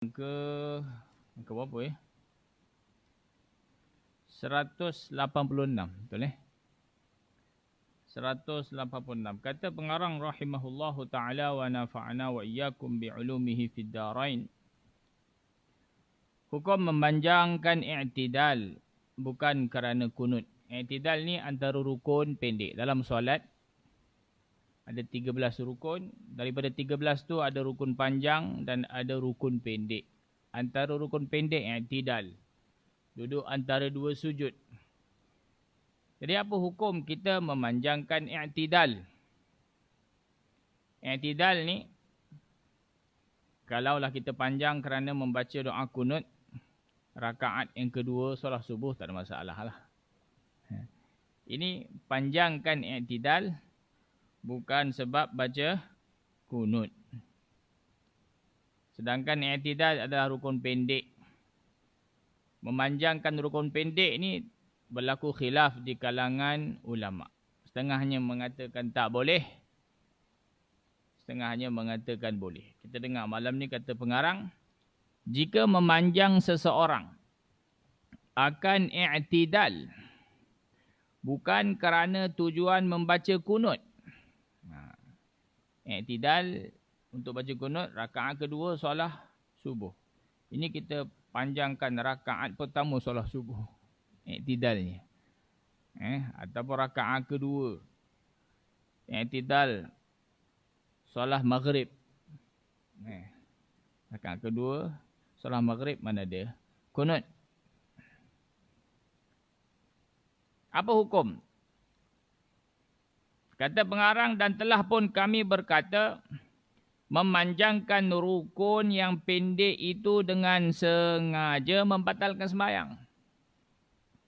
ke ke berapa ya? 186 betul eh? 186 kata pengarang rahimahullahu taala wa nafa'ana wa iyyakum bi ulumihi fid darain Hukum memanjangkan i'tidal bukan kerana kunut. I'tidal ni antara rukun pendek dalam solat. Ada 13 rukun. Daripada 13 tu ada rukun panjang dan ada rukun pendek. Antara rukun pendek i'tidal. Duduk antara dua sujud. Jadi apa hukum kita memanjangkan i'tidal? I'tidal ni kalaulah kita panjang kerana membaca doa kunut rakaat yang kedua solat subuh tak ada masalah lah. Ha. Ini panjangkan i'tidal bukan sebab baca kunut. Sedangkan i'tidal adalah rukun pendek. Memanjangkan rukun pendek ni berlaku khilaf di kalangan ulama. Setengahnya mengatakan tak boleh. Setengahnya mengatakan boleh. Kita dengar malam ni kata pengarang jika memanjang seseorang akan i'tidal bukan kerana tujuan membaca kunut. I'tidal untuk baca kunut rakaat kedua solat subuh. Ini kita panjangkan rakaat pertama solat subuh. I'tidalnya. Eh ataupun rakaat kedua. I'tidal solat maghrib. Eh rakaat kedua Salah maghrib mana dia? Kunut. Apa hukum? Kata pengarang dan telah pun kami berkata memanjangkan rukun yang pendek itu dengan sengaja membatalkan sembahyang.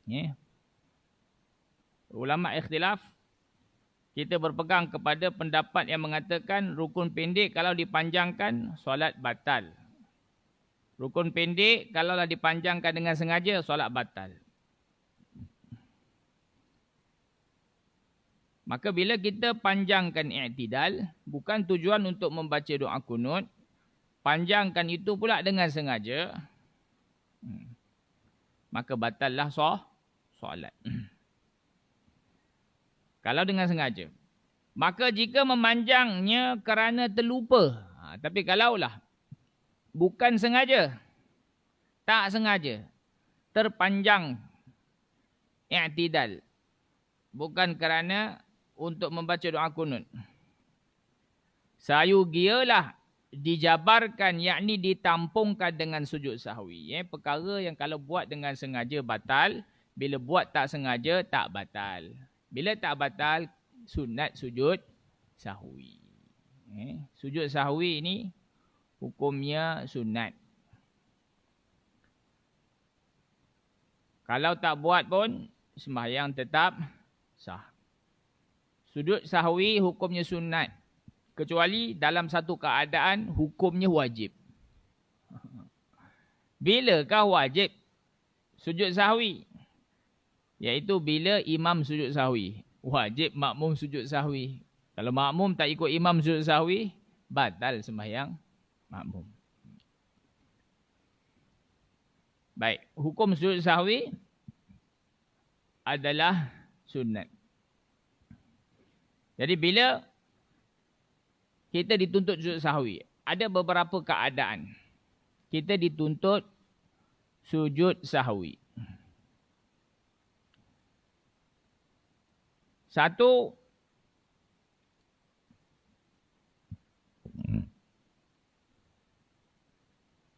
Yeah. Ulama ikhtilaf kita berpegang kepada pendapat yang mengatakan rukun pendek kalau dipanjangkan solat batal. Rukun pendek kalaulah dipanjangkan dengan sengaja solat batal. Maka bila kita panjangkan i'tidal bukan tujuan untuk membaca doa kunut, panjangkan itu pula dengan sengaja. Hmm, maka batallah soh solat. Kalau dengan sengaja. Maka jika memanjangnya kerana terlupa. Ha, tapi kalaulah bukan sengaja. Tak sengaja. Terpanjang i'tidal. Bukan kerana untuk membaca doa kunut. Sayu gialah dijabarkan yakni ditampungkan dengan sujud sahwi. Eh, perkara yang kalau buat dengan sengaja batal. Bila buat tak sengaja tak batal. Bila tak batal sunat sujud sahwi. Eh, sujud sahwi ni hukumnya sunat. Kalau tak buat pun sembahyang tetap sah. Sujud sahwi hukumnya sunat. Kecuali dalam satu keadaan hukumnya wajib. Bilakah wajib sujud sahwi? Iaitu bila imam sujud sahwi. Wajib makmum sujud sahwi. Kalau makmum tak ikut imam sujud sahwi, batal sembahyang makmum. Baik, hukum sujud sahwi adalah sunat. Jadi bila kita dituntut sujud sahwi, ada beberapa keadaan kita dituntut sujud sahwi. Satu,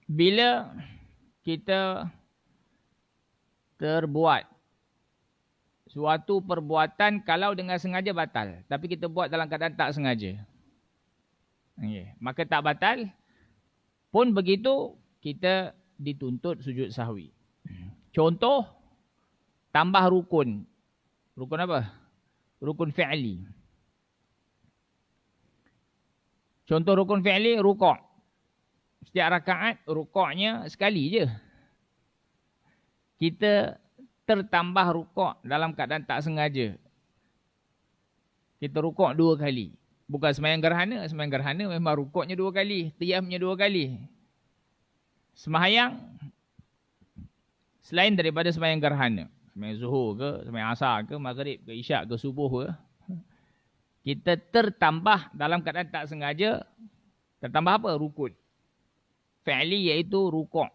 bila kita terbuat suatu perbuatan kalau dengan sengaja batal. Tapi kita buat dalam keadaan tak sengaja. Okay. maka tak batal pun begitu kita dituntut sujud sahwi. Contoh tambah rukun. Rukun apa? Rukun fi'li. Contoh rukun fi'li rukuk. Setiap rakaat rukuknya sekali je. Kita tertambah rukuk dalam keadaan tak sengaja. Kita rukuk dua kali. Bukan semayang gerhana. Semayang gerhana memang rukuknya dua kali. Tiamnya dua kali. Sembahyang selain daripada sembahyang gerhana. Sembahyang zuhur ke, sembahyang asar ke, maghrib ke, isyak ke, subuh ke. Kita tertambah dalam keadaan tak sengaja. Tertambah apa? Rukun. Fa'li iaitu rukuk.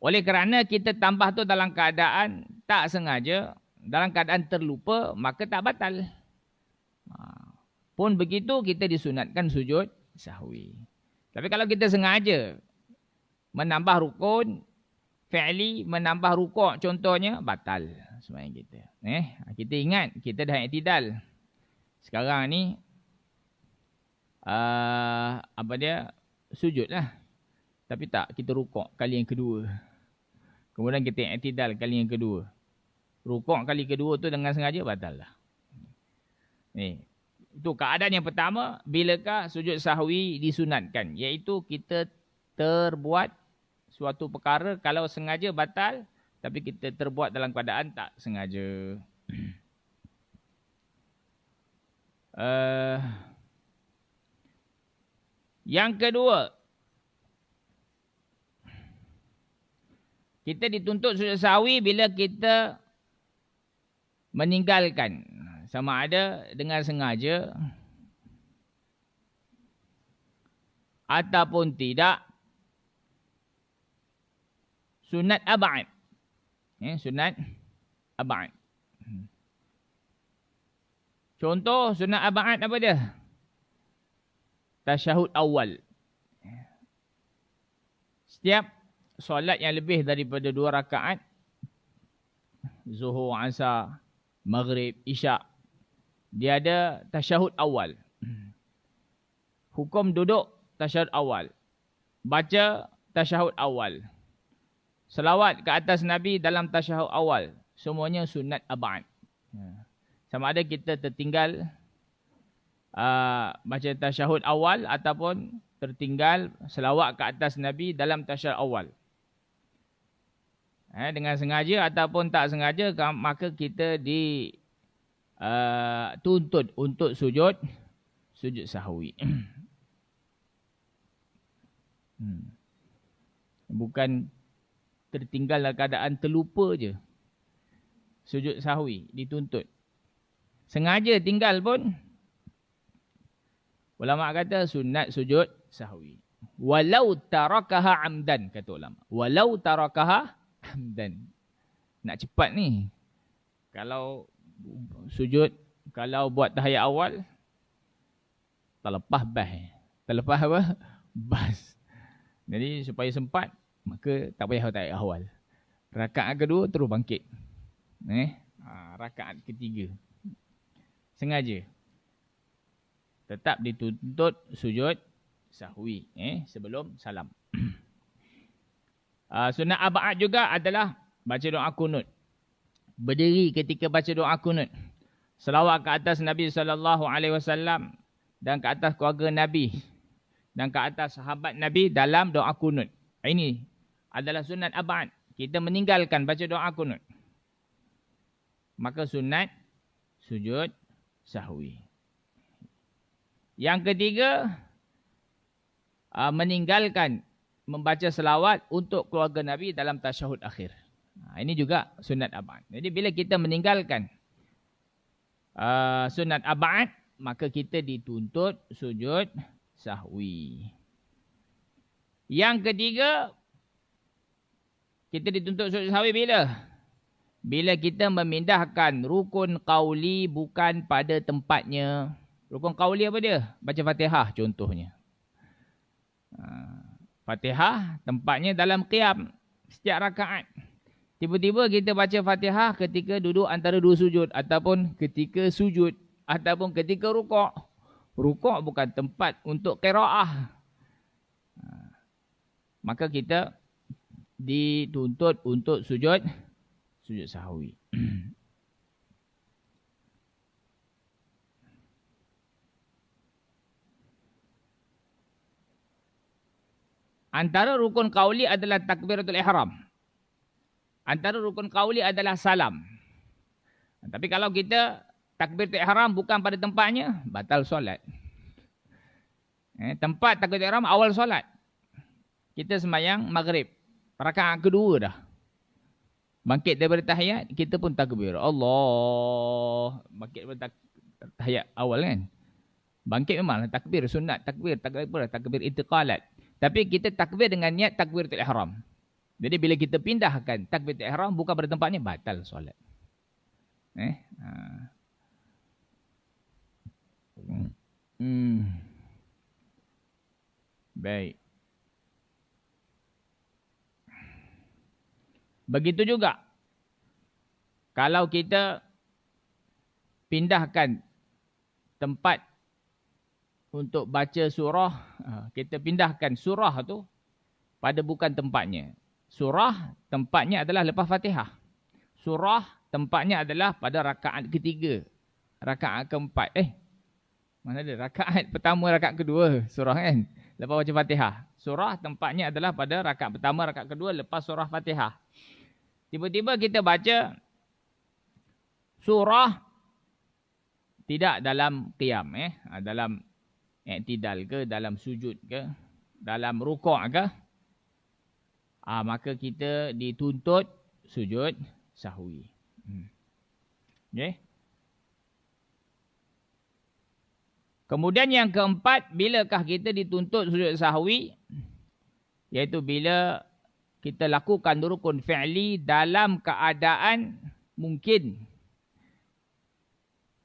Oleh kerana kita tambah tu dalam keadaan tak sengaja, dalam keadaan terlupa, maka tak batal. Ha. Pun begitu kita disunatkan sujud sahwi. Tapi kalau kita sengaja menambah rukun, fi'li menambah rukuk contohnya, batal semayang kita. Eh, kita ingat kita dah iktidal. Sekarang ni uh, apa dia? Sujudlah. Tapi tak, kita rukuk kali yang kedua. Kemudian kita iktidal kali yang kedua. Rukuk kali kedua tu dengan sengaja batal lah. Ni. Itu keadaan yang pertama, bilakah sujud sahwi disunatkan? Iaitu kita terbuat suatu perkara kalau sengaja batal, tapi kita terbuat dalam keadaan tak sengaja. uh, yang kedua, Kita dituntut sujud sahwi bila kita meninggalkan sama ada dengan sengaja ataupun tidak sunat abad. Ya, sunat abad. Contoh sunat abad apa dia? Tasyahud awal. Setiap solat yang lebih daripada dua rakaat zuhur, asar, maghrib, isyak dia ada tasyahud awal. Hukum duduk tasyahud awal. Baca tasyahud awal. Selawat ke atas Nabi dalam tasyahud awal. Semuanya sunat abad. Sama ada kita tertinggal uh, baca tasyahud awal ataupun tertinggal selawat ke atas Nabi dalam tasyahud awal eh, dengan sengaja ataupun tak sengaja maka kita di uh, untuk sujud sujud sahwi. Hmm. bukan tertinggal dalam keadaan terlupa je. Sujud sahwi dituntut. Sengaja tinggal pun ulama kata sunat sujud sahwi. Walau tarakaha amdan kata ulama. Walau tarakaha dan nak cepat ni kalau sujud kalau buat tahiyat awal terlepas bas. Terlepas apa? Bas. Jadi supaya sempat maka tak payah tahiyat awal. Rakaat kedua terus bangkit. Eh? Ha, rakaat ketiga. Sengaja. Tetap dituntut sujud sahwi eh? Sebelum salam Uh, sunat abad juga adalah baca doa kunut. Berdiri ketika baca doa kunut. Selawat ke atas Nabi wasallam dan ke atas keluarga Nabi dan ke atas sahabat Nabi dalam doa kunut. Ini adalah sunat abad. Kita meninggalkan baca doa kunut. Maka sunat sujud sahwi. Yang ketiga, uh, meninggalkan membaca selawat untuk keluarga Nabi dalam tasyahud akhir. Ha, ini juga sunat abad. Jadi bila kita meninggalkan uh, sunat abad, maka kita dituntut sujud sahwi. Yang ketiga, kita dituntut sujud sahwi bila? Bila kita memindahkan rukun qauli bukan pada tempatnya. Rukun qauli apa dia? Baca fatihah contohnya. Ha. Fatihah tempatnya dalam qiyam setiap rakaat. Tiba-tiba kita baca Fatihah ketika duduk antara dua sujud ataupun ketika sujud ataupun ketika rukuk. Rukuk bukan tempat untuk qiraah. Ha. Maka kita dituntut untuk sujud sujud sahwi. Antara rukun kauli adalah takbiratul ihram. Antara rukun kauli adalah salam. Tapi kalau kita takbiratul ihram bukan pada tempatnya, batal solat. Eh, tempat takbiratul ihram awal solat. kita semayang maghrib. Rakaat kedua dah. Bangkit daripada tahiyat, kita pun takbir. Allah. Bangkit daripada tahiyat awal kan. Bangkit memang takbir, sunat, takbir, takbir, takbir itiqalat. Tapi kita takbir dengan niat takbir ihram. Jadi bila kita pindahkan takbir ihram bukan pada tempatnya, batal solat. Eh? Ha. Hmm. Baik. Begitu juga. Kalau kita pindahkan tempat untuk baca surah, ha, kita pindahkan surah tu pada bukan tempatnya. Surah tempatnya adalah lepas fatihah. Surah tempatnya adalah pada rakaat ketiga. Rakaat keempat. Eh, mana ada? Rakaat pertama, rakaat kedua surah kan? Lepas baca fatihah. Surah tempatnya adalah pada rakaat pertama, rakaat kedua lepas surah fatihah. Tiba-tiba kita baca surah tidak dalam qiyam eh ha, dalam i'tidal ke dalam sujud ke dalam rukuk ke ah maka kita dituntut sujud sahwi. Hmm. Okay. Kemudian yang keempat, bilakah kita dituntut sujud sahwi? Iaitu bila kita lakukan rukun fi'li dalam keadaan mungkin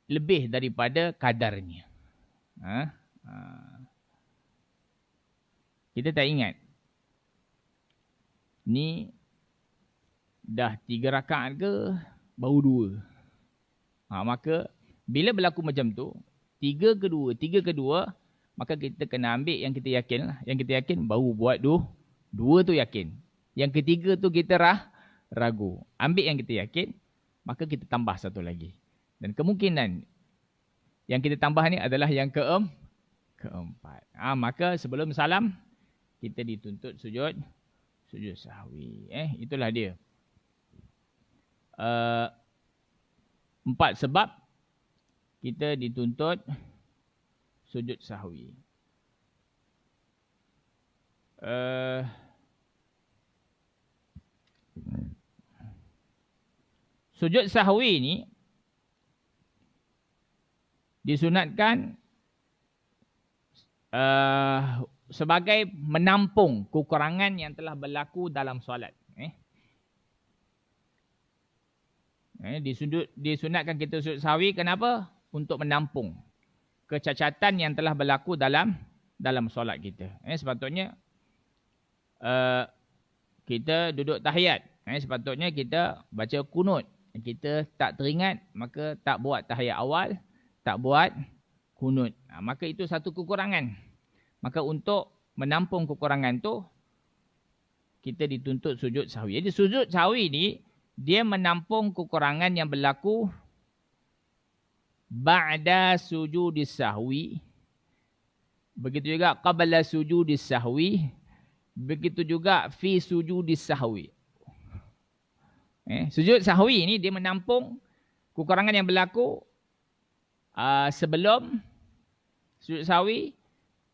lebih daripada kadarnya. Ha? Ha. Kita tak ingat. Ni dah tiga rakaat ke baru dua. Ha, maka bila berlaku macam tu, tiga kedua, tiga kedua, maka kita kena ambil yang kita yakin lah. Yang kita yakin baru buat dua, dua tu yakin. Yang ketiga tu kita rah, ragu. Ambil yang kita yakin, maka kita tambah satu lagi. Dan kemungkinan yang kita tambah ni adalah yang keem, keempat. Ha, maka sebelum salam, kita dituntut sujud, sujud sahwi. Eh, itulah dia. Uh, empat sebab kita dituntut sujud sahwi. Uh, Sujud sahwi ni disunatkan uh, sebagai menampung kekurangan yang telah berlaku dalam solat. Eh? Eh, disudut, disunatkan kita sujud sahwi kenapa? Untuk menampung kecacatan yang telah berlaku dalam dalam solat kita. Eh, sepatutnya uh, kita duduk tahiyat. Eh, sepatutnya kita baca kunut. Kita tak teringat, maka tak buat tahiyat awal, tak buat kunut. Ha, maka itu satu kekurangan. Maka untuk menampung kekurangan tu kita dituntut sujud sahwi. Jadi sujud sahwi ni, dia menampung kekurangan yang berlaku ba'da sujud sahwi. Begitu juga qabla sujud sahwi. Begitu juga fi sujud sahwi. Eh, sujud sahwi ni dia menampung kekurangan yang berlaku uh, sebelum sujud sahwi,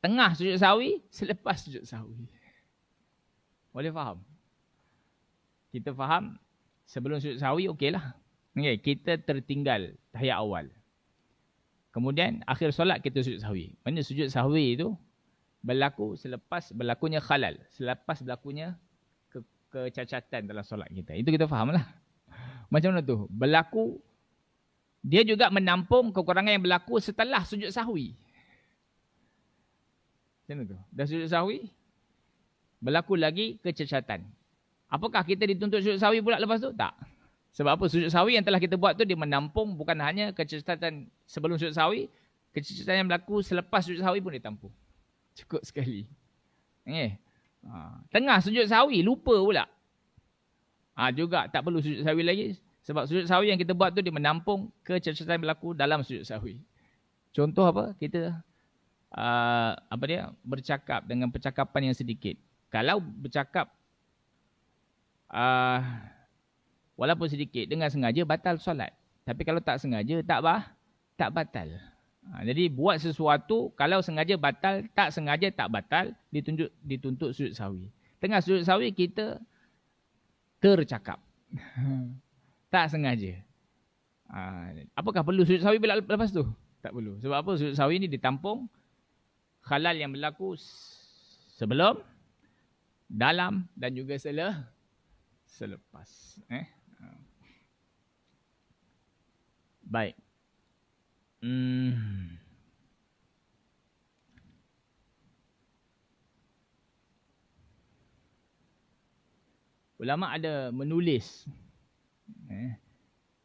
tengah sujud sahwi, selepas sujud sahwi. Boleh faham? Kita faham sebelum sujud sahwi okeylah. Okay, kita tertinggal tahiyat awal. Kemudian akhir solat kita sujud sahwi. Mana sujud sahwi itu berlaku selepas berlakunya khalal. Selepas berlakunya ke kecacatan dalam solat kita. Itu kita fahamlah. Macam mana tu? Berlaku dia juga menampung kekurangan yang berlaku setelah sujud sahwi. Macam tu? Dah sujud sahwi? Berlaku lagi kecacatan. Apakah kita dituntut sujud sahwi pula lepas tu? Tak. Sebab apa? Sujud sahwi yang telah kita buat tu dia menampung bukan hanya kecacatan sebelum sujud sahwi, kecacatan yang berlaku selepas sujud sahwi pun ditampung. Cukup sekali. Eh. Ha. Tengah sujud sawi lupa pula. Ha, juga tak perlu sujud sawi lagi. Sebab sujud sawi yang kita buat tu dia menampung kecacatan yang berlaku dalam sujud sawi. Contoh apa? Kita uh, apa dia bercakap dengan percakapan yang sedikit. Kalau bercakap uh, walaupun sedikit dengan sengaja batal solat. Tapi kalau tak sengaja tak bah, tak batal. Ha, jadi buat sesuatu kalau sengaja batal, tak sengaja tak batal, dituntut dituntut sujud sahwi. Tengah sujud sawi kita tercakap. tak sengaja. Ha, apakah perlu sujud sawi bila lepas tu? Tak perlu. Sebab apa? Sujud sawi ni ditampung halal yang berlaku sebelum, dalam dan juga sele, selepas. Eh? Baik. Hmm. Ulama ada menulis. Eh?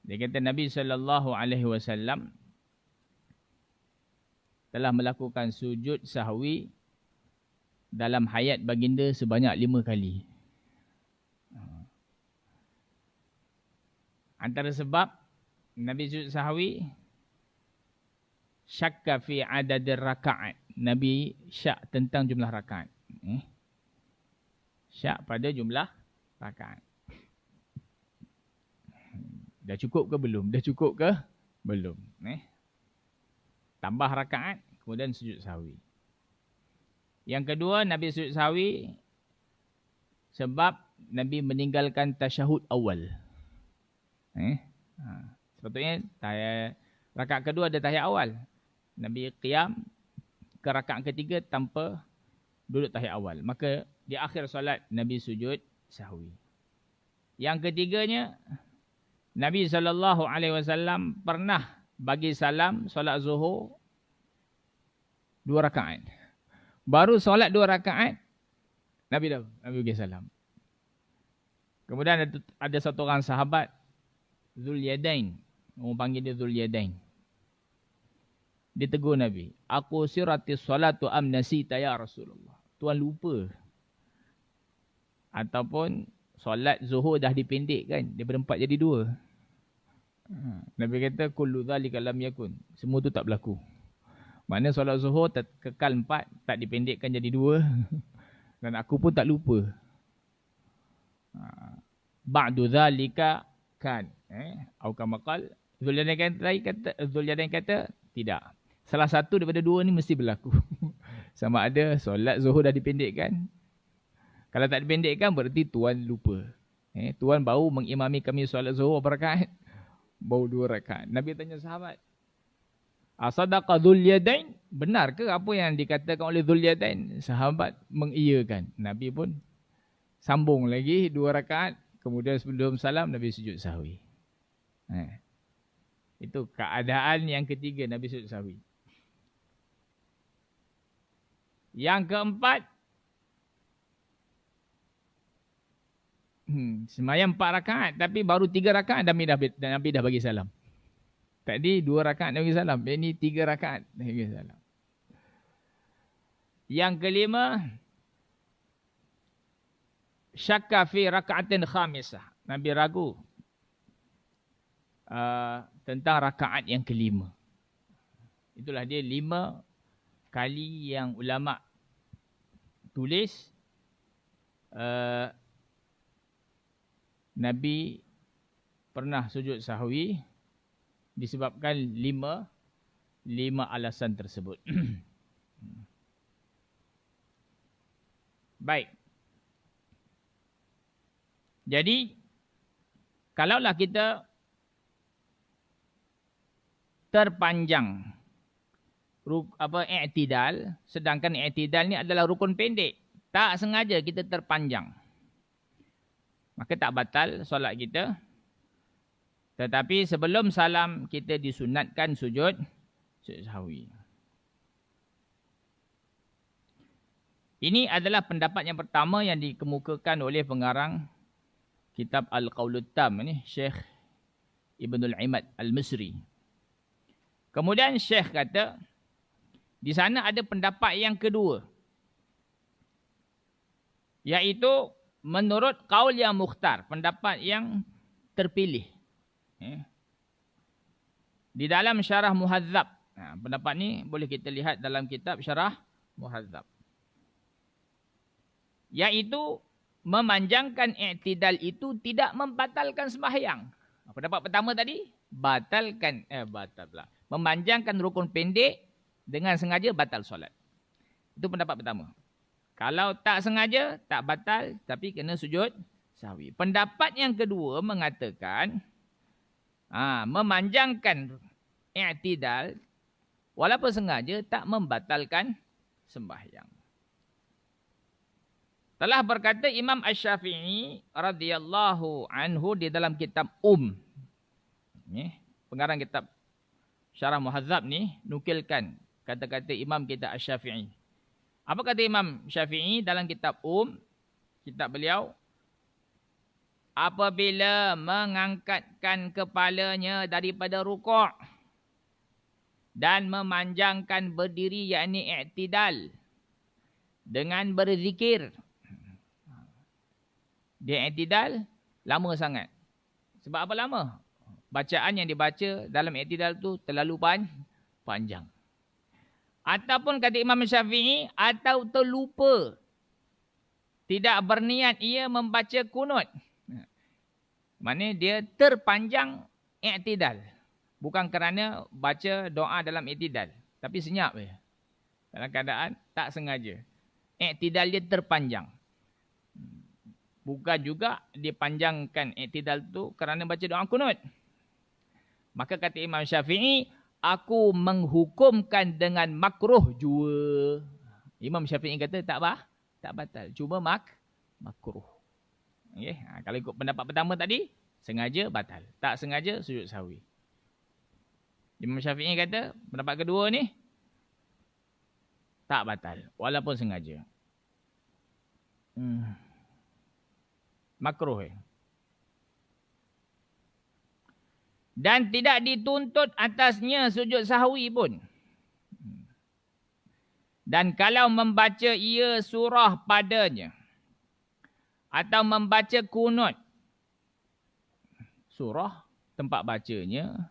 Dia kata Nabi sallallahu alaihi wasallam telah melakukan sujud sahwi dalam hayat baginda sebanyak lima kali. Antara sebab Nabi sujud sahwi syakka fi adadir rakaat. Nabi syak tentang jumlah rakaat. Eh? Syak pada jumlah rakaat. Dah cukup ke belum? Dah cukup ke belum? Eh? Tambah rakaat kemudian sujud sahwi. Yang kedua Nabi sujud sahwi sebab Nabi meninggalkan tasyahud awal. Eh? Ha. Sepatutnya tahiyat rakaat kedua ada tahiyat awal. Nabi qiyam ke rakaat ketiga tanpa duduk tahiyat awal. Maka di akhir solat Nabi sujud sahwi. Yang ketiganya Nabi sallallahu alaihi wasallam pernah bagi salam solat zuhur dua rakaat. Baru solat dua rakaat Nabi dah Nabi bagi salam. Kemudian ada, ada satu orang sahabat Zul Yadain. Orang panggil dia Zul Yadain. Dia tegur Nabi. Aku sirati solatu amnasi ya Rasulullah. Tuan lupa. Ataupun solat zuhur dah dipendekkan. Daripada empat jadi dua. Ha. Nabi kata kullu zalika lam yakun. Semua tu tak berlaku. Mana solat zuhur kekal empat, tak dipendekkan jadi dua. Dan aku pun tak lupa. Ha. Ba'du zalika kan. Eh? Au kamakal. Zulyadain kata, Zulyadain kata, tidak. Salah satu daripada dua ni mesti berlaku. Sama ada solat zuhur dah dipendekkan. Kalau tak dipendekkan berarti tuan lupa. Eh, tuan baru mengimami kami solat zuhur berapa bau dua rakaat. Nabi tanya sahabat. Asadaqa dhul yadain? Benar ke apa yang dikatakan oleh dhul yadain? Sahabat mengiyakan. Nabi pun sambung lagi dua rakaat. Kemudian sebelum salam Nabi sujud sahwi. Eh. Itu keadaan yang ketiga Nabi sujud sahwi. Yang keempat Hmm, semayang empat rakaat tapi baru tiga rakaat Nabi dah, Nabi dah bagi salam. Tadi dua rakaat Nabi salam. Ini tiga rakaat Nabi salam. Yang kelima. Syakka fi rakaatin khamisah. Nabi ragu. Uh, tentang rakaat yang kelima. Itulah dia lima kali yang ulama tulis. Uh, Nabi pernah sujud sahwi disebabkan lima lima alasan tersebut. Baik. Jadi kalaulah kita terpanjang ruk, apa i'tidal sedangkan i'tidal ni adalah rukun pendek tak sengaja kita terpanjang maka tak batal solat kita. Tetapi sebelum salam kita disunatkan sujud sahwi. Ini adalah pendapat yang pertama yang dikemukakan oleh pengarang kitab Al-Qawlut Tam ini Syekh Ibnul Imad Al-Misri. Kemudian Syekh kata di sana ada pendapat yang kedua iaitu menurut kaul yang mukhtar, pendapat yang terpilih. Eh. Di dalam syarah muhadzab. Ha, pendapat ni boleh kita lihat dalam kitab syarah muhadzab. Iaitu memanjangkan i'tidal itu tidak membatalkan sembahyang. Pendapat pertama tadi, batalkan, eh batal pula. Memanjangkan rukun pendek dengan sengaja batal solat. Itu pendapat pertama. Kalau tak sengaja, tak batal. Tapi kena sujud sahwi. Pendapat yang kedua mengatakan, ha, memanjangkan i'tidal, walaupun sengaja, tak membatalkan sembahyang. Telah berkata Imam Ash-Syafi'i radhiyallahu anhu di dalam kitab Um. Ni, pengarang kitab Syarah Muhazzab ni nukilkan kata-kata Imam kita Ash-Syafi'i. Apa kata Imam Syafi'i dalam kitab Um? Kitab beliau. Apabila mengangkatkan kepalanya daripada rukuk dan memanjangkan berdiri yakni i'tidal dengan berzikir dia i'tidal lama sangat. Sebab apa lama? Bacaan yang dibaca dalam i'tidal tu terlalu pan panjang. Ataupun kata Imam Syafi'i atau terlupa tidak berniat ia membaca kunut. Maknanya dia terpanjang i'tidal. Bukan kerana baca doa dalam i'tidal. Tapi senyap je. Dalam keadaan tak sengaja. I'tidal dia terpanjang. Bukan juga dipanjangkan iktidal tu kerana baca doa kunut. Maka kata Imam Syafi'i, aku menghukumkan dengan makruh jua. Imam Syafi'i kata tak apa, tak batal. Cuma mak makruh. Okay. Ha, kalau ikut pendapat pertama tadi, sengaja batal. Tak sengaja sujud sahwi. Imam Syafi'i kata pendapat kedua ni tak batal walaupun sengaja. Hmm makruh eh. Dan tidak dituntut atasnya sujud sahwi pun. Dan kalau membaca ia surah padanya. Atau membaca kunut. Surah tempat bacanya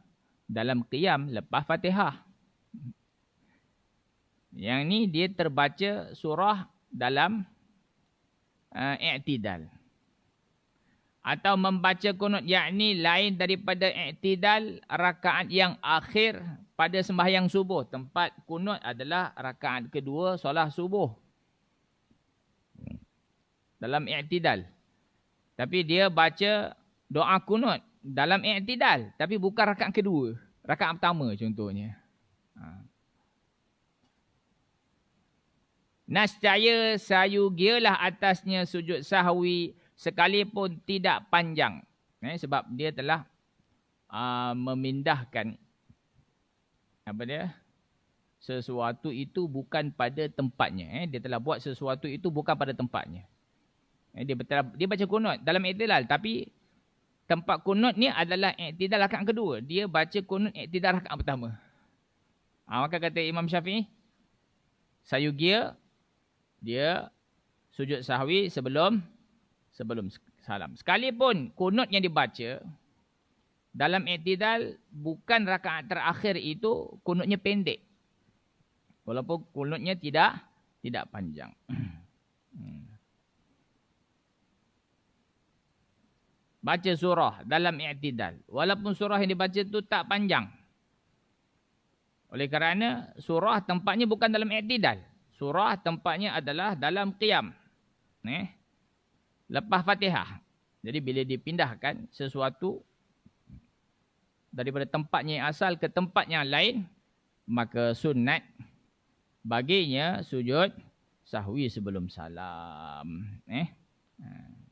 dalam qiyam lepas fatihah. Yang ni dia terbaca surah dalam uh, i'tidal atau membaca kunut yakni lain daripada i'tidal rakaat yang akhir pada sembahyang subuh. Tempat kunut adalah rakaat kedua solat subuh. Dalam i'tidal. Tapi dia baca doa kunut dalam i'tidal tapi bukan rakaat kedua. Rakaat pertama contohnya. Ha. Nascaya sayugialah atasnya sujud sahwi sekalipun tidak panjang. Eh, sebab dia telah uh, memindahkan apa dia? Sesuatu itu bukan pada tempatnya. Eh. Dia telah buat sesuatu itu bukan pada tempatnya. Eh, dia, betul, dia baca kunut dalam iktidal. Tapi tempat kunut ni adalah iktidal rakaat kedua. Dia baca kunut iktidal rakaat pertama. Ha, maka kata Imam Syafi'i. Sayugia. Dia sujud sahwi sebelum sebelum salam. Sekalipun kunut yang dibaca dalam i'tidal bukan rakaat terakhir itu kunutnya pendek. Walaupun kunutnya tidak tidak panjang. Hmm. Baca surah dalam i'tidal. Walaupun surah yang dibaca itu tak panjang. Oleh kerana surah tempatnya bukan dalam i'tidal. Surah tempatnya adalah dalam qiyam. Eh? Lepas Fatihah. Jadi bila dipindahkan sesuatu daripada tempatnya yang asal ke tempat yang lain, maka sunat baginya sujud sahwi sebelum salam. Eh? Ha.